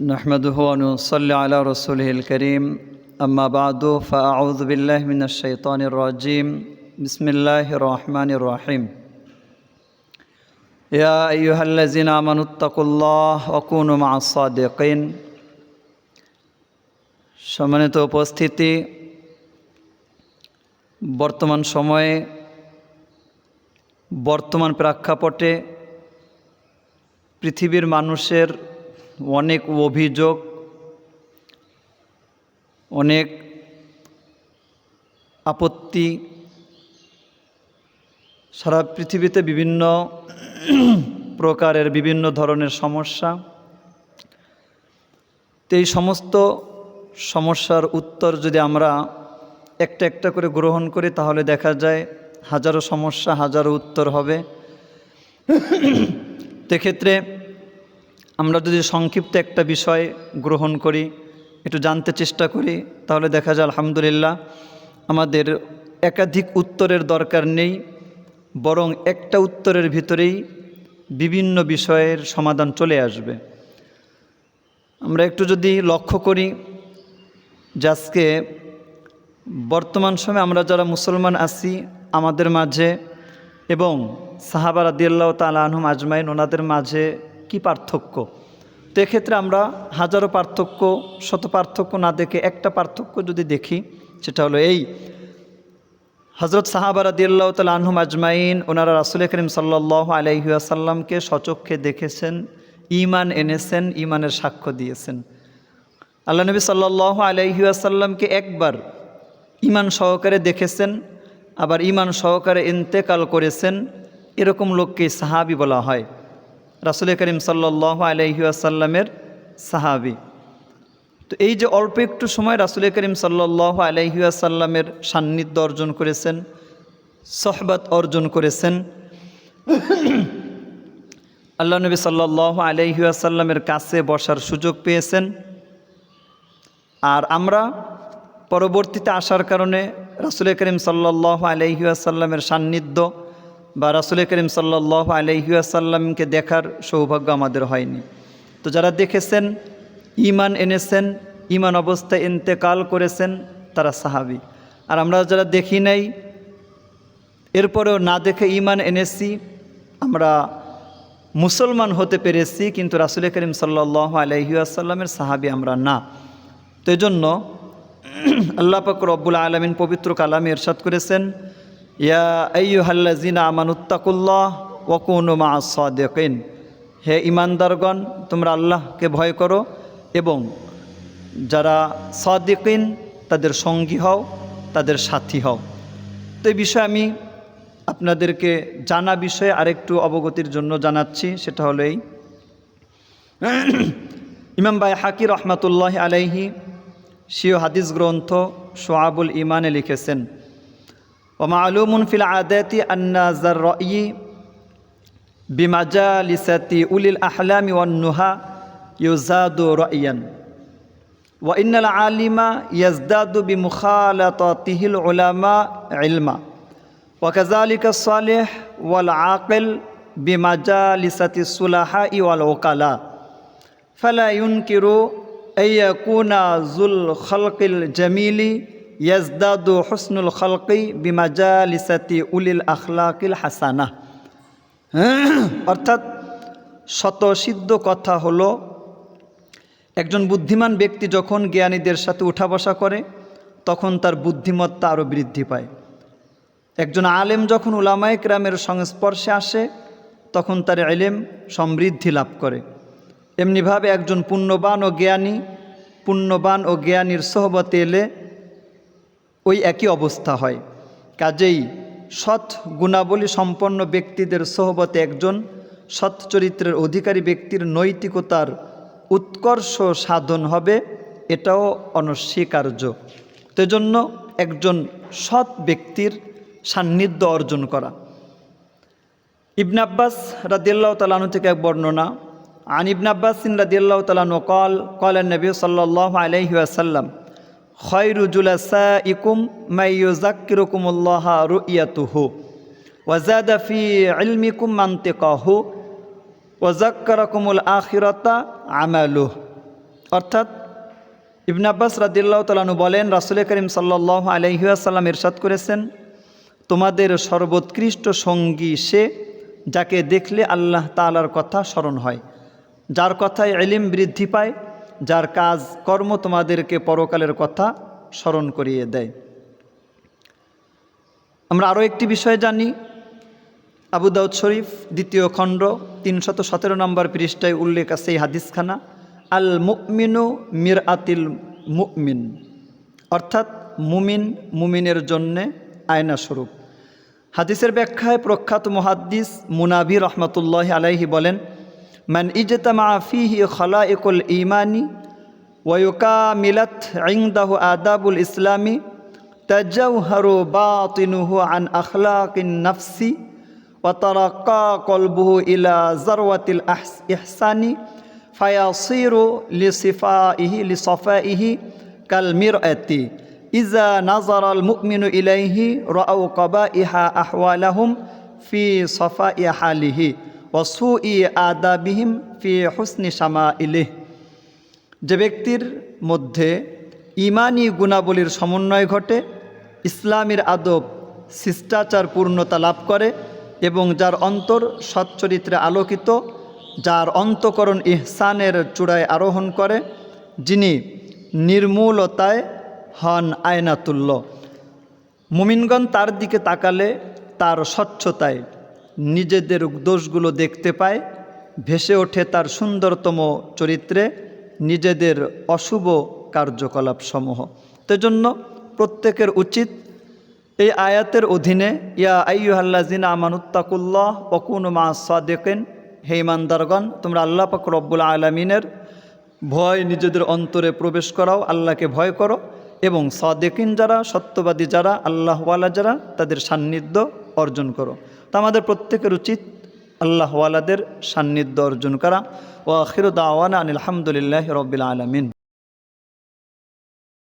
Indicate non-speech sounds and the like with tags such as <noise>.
نحمده ونصلي على رسوله الكريم أما بعد فأعوذ بالله من الشيطان الرجيم بسم الله الرحمن الرحيم يا أيها الذين آمنوا اتقوا الله وكونوا مع الصادقين সম্মানিত উপস্থিতি বর্তমান সময়ে বর্তমান প্রেক্ষাপটে পৃথিবীর মানুষের অনেক অভিযোগ, অনেক আপত্তি, সারা পৃথিবীতে বিভিন্ন প্রকারের বিভিন্ন ধরনের সমস্যা। তো এই সমস্ত সমস্যার উত্তর যদি আমরা একটা একটা করে গ্রহণ করি, তাহলে দেখা যায় হাজারো সমস্যা, হাজারো উত্তর হবে। সেক্ষেত্রে আমরা যদি সংক্ষিপ্ত একটা বিষয় গ্রহণ করি, একটু জানতে চেষ্টা করি, তাহলে দেখা যায়, আলহামদুলিল্লাহ, আমাদের একাধিক উত্তরের দরকার নেই, বরং একটা উত্তরের ভিতরেই বিভিন্ন বিষয়ের সমাধান চলে আসবে। আমরা একটু যদি লক্ষ্য করি যে আজকে বর্তমান সময়ে আমরা যারা মুসলমান আছি, আমাদের মাঝে এবং সাহাবার আদিয়াল্লাহ তাল আজমাইন, ওনাদের মাঝে কি পার্থক্য? তো এক্ষেত্রে আমরা হাজারো পার্থক্য, শত পার্থক্য না দেখে একটা পার্থক্য যদি দেখি, সেটা হলো এই। হজরত সাহাবার আদিয়াল্লাহ তাল আনহুম আজমাইন, ওনারা রাসুল করিম সাল্লাহ আলহিউসাল্লামকে সচক্ষে দেখেছেন ইমান এনেছেন ইমানের সাক্ষ্য দিয়েছেন। আল্লাহ নবী সাল্লাহ আলহিউসাল্লামকে একবার ইমান সহকারে দেখেছেন, আবার ইমান সহকারে ইন্তেকাল করেছেন, এরকম লোককে সাহাবি বলা হয়। রাসুল করিম সাল্লাহ আলহিউসাল্লামের সাহাবি। তো এই যে অল্প একটু সময় রাসুল করিম সাল্লাহ আলহিউসাল্লামের সান্নিধ্য অর্জন করেছেন, সহবত অর্জন করেছেন, আল্লাহ নবী সাল্লাহ আলহিউসাল্লামের কাছে বসার সুযোগ পেয়েছেন। আর আমরা পরবর্তীতে আসার কারণে রাসুল করিম সাল্লাহ আলহিউসাল্লামের সান্নিধ্য বা রাসুল করিম সাল্লাহ আলহিউসাল্লামকে দেখার সৌভাগ্য আমাদের হয়নি। তো যারা দেখেছেন ইমান এনেছেন ইমান অবস্থায় ইন্তেকাল করেছেন, তারা সাহাবি। আর আমরা যারা দেখি নাই, এরপরেও না দেখে ইমান এনেছি, আমরা মুসলমান হতে পেরেছি, কিন্তু রাসুল করিম সাল্লাহ আলহিউসাল্লামের সাহাবি আমরা না। তো এই জন্য <clears throat> আল্লাহ পাক রব্বুল আলমিন পবিত্র কালামে এরশাদ করেছেন ইয়া হে ইমানদারগণ তোমরা আল্লাহকে ভয় করো এবং যারা সাদিকিন, তাদের সঙ্গী হও, তাদের সাথী হও। তো এই বিষয়ে আমি আপনাদেরকে জানা বিষয়ে আরেকটু অবগতির জন্য জানাচ্ছি, সেটা হলো এই। ইমাম বাই হাকি রহমাতুল্লাহ আলাইহি শিও হাদিস গ্রন্থ সোয়াবুল ইমানে লিখেছেন ومعلوم في العادات أن ذا الرأي بمجالسة أولي الأحلام والنهى يزاد رأيا. وإن العالم يزداد بمخالطته العلماء علما. وكذلك الصالح والعاقل بمجالسة الصلحاء والعقلاء. فلا ينكر أن يكون ذو الخلق الجميل ইয়াজদাদু হসনুল খলকি বিমাজালিসাতি উলিল আখলাকিল হাসানা। অর্থাৎ শতসিদ্ধ কথা হলো, একজন বুদ্ধিমান ব্যক্তি যখন জ্ঞানীদের সাথে উঠা বসা করে, তখন তার বুদ্ধিমত্তা আরও বৃদ্ধি পায়। একজন আলেম যখন উলামায় ক্রামের সংস্পর্শে আসে, তখন তার এলেম সমৃদ্ধি লাভ করে। এমনিভাবে একজন পুণ্যবান ও জ্ঞানী, পুণ্যবান ও জ্ঞানীর সহবতে এলে ওই একই অবস্থা হয়। কাজেই সৎ গুণাবলী সম্পন্ন ব্যক্তিদের সহবতে একজন সৎ চরিত্রের অধিকারী ব্যক্তির নৈতিকতার উৎকর্ষ সাধন হবে, এটাও অনস্বীকার্য। তেজন্য একজন সৎ ব্যক্তির সান্নিধ্য অর্জন করা। ইবন আব্বাস রাদিল্লাহ তালানু থেকে এক বর্ণনা, আন ইবন আব্বাস রাদিল্লাহ তালানু কল কলেন নবী সাল্লাহ আলহিউসাল্লাম খয়রুজুলাসা ইকুম আখিরতা অর্থাৎ ইবন আব্বাস রাদিল্লাহ তালানু বলেন, রাসুল করিম সাল্লাহ আলহিহাসাল্লাম ইরশাদ করেছেন, তোমাদের সর্বোৎকৃষ্ট সঙ্গী সে যাকে দেখলে আল্লাহ তালার কথা স্মরণ হয়, যার কথায় এলিম বৃদ্ধি পায় যার কাজ কর্ম তোমাদেরকে পরকালের কথা স্মরণ করিয়ে দেয়। আমরা আরও একটি বিষয় জানি। আবু দাউদ শরীফ, দ্বিতীয় খণ্ড, তিনশত সতেরো নম্বর পৃষ্ঠায় উল্লেখ আছে এই হাদিসখানা। আল মুমিনু মির আতিল মুমিন। অর্থাৎ মুমিন মুমিনের জন্যে আয়না স্বরূপ হাদিসের ব্যাখ্যায় প্রখ্যাত মুহাদ্দিস মুনাবি রহমতুল্লাহ আলাইহি বলেন من اجتمع فيه خلائق الإيمان ويكاملت عنده آداب الإسلام تجوهر باطنه عن أخلاق النفس وترقى قلبه إلى ذروة الإحسان فيصير لصفائه لصفائه كالمرأة. إذا نظر المؤمن إليه رأوا قبائح أحوالهم في صفاء حاله. অসু ই আদা বিহিম ফি হুসনি সামা ইলেহ যে ব্যক্তির মধ্যে ইমানি গুণাবলীর সমন্বয় ঘটে, ইসলামের আদব শিষ্টাচার পূর্ণতা লাভ করে এবং যার অন্তর সচ্চরিত্রে আলোকিত, যার অন্তকরণ ইহসানের চূড়ায় আরোহণ করে, যিনি নির্মূলতায় হন আয়নাতুল্য মুমিনগণ তার দিকে তাকালে তার স্বচ্ছতায় নিজেদের দোষগুলো দেখতে পায়, ভেসে ওঠে তার সুন্দরতম চরিত্রে নিজেদের অশুভ কার্যকলাপসমূহ। জন্য প্রত্যেকের উচিত এই আয়াতের অধীনে, ইয়া আইয়ুহাল্লাজিনা আমানুত্তাকুল্লাহ অকুন মা সাদেকেন। হে ইমানদারগণ, তোমরা আল্লাহ পাক রব্বুল আলমিনের ভয় নিজেদের অন্তরে প্রবেশ করাও, আল্লাহকে ভয় করো এবং সাদেকিন যারা, সত্যবাদী যারা, আল্লাহওয়ালা যারা, তাদের সান্নিধ্য অর্জন করো। তা আমাদের প্রত্যেকের উচিত আল্লাহওয়ালাদের সান্নিধ্য অর্জন করা। ও আখির দাওয়ানা আনিল আলহামদুলিল্লাহ রবিল আলমিন।